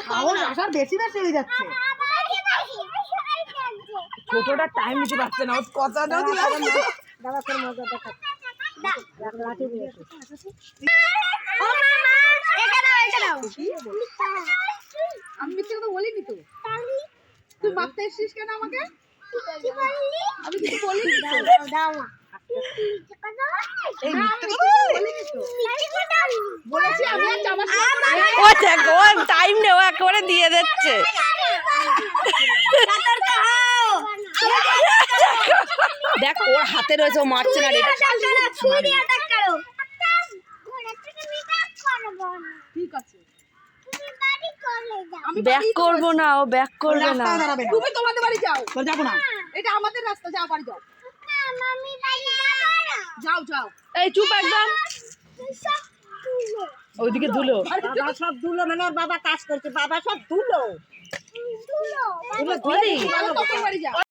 সাহস আসার বেশি বেশি হয়ে যাচ্ছে। ছোটটা টাইম নিতে পারছে না ওর কথাটাও দিলাম। দাদা তোর মজা দেখা। আমি মিথ্যে কথা বলিনি তো। তুই মারতে এসেছিস কেন আমাকে? আমি কিছু বলিনি তো। তো। বলেছি আমি আর ও দেখো ও টাইম নেওয়া একেবারে দিয়ে দিচ্ছে। দেখ ওর হাতে রয়েছে ও মারছে না রে ঠিক আছে। ব্যাক করব না ও ব্যাক করবে না। তুমি তোমাদের বাড়ি যাও। যাব না? এটা আমাদের রাস্তা যাও বাড়ি যাও। যাও যাও। এই চুপ একদম। ওইদিকে ধুলো। বাবা সব ধুলো মানে ওর বাবা কাজ করছে। বাবা সব ধুলো। ধুলো। যাও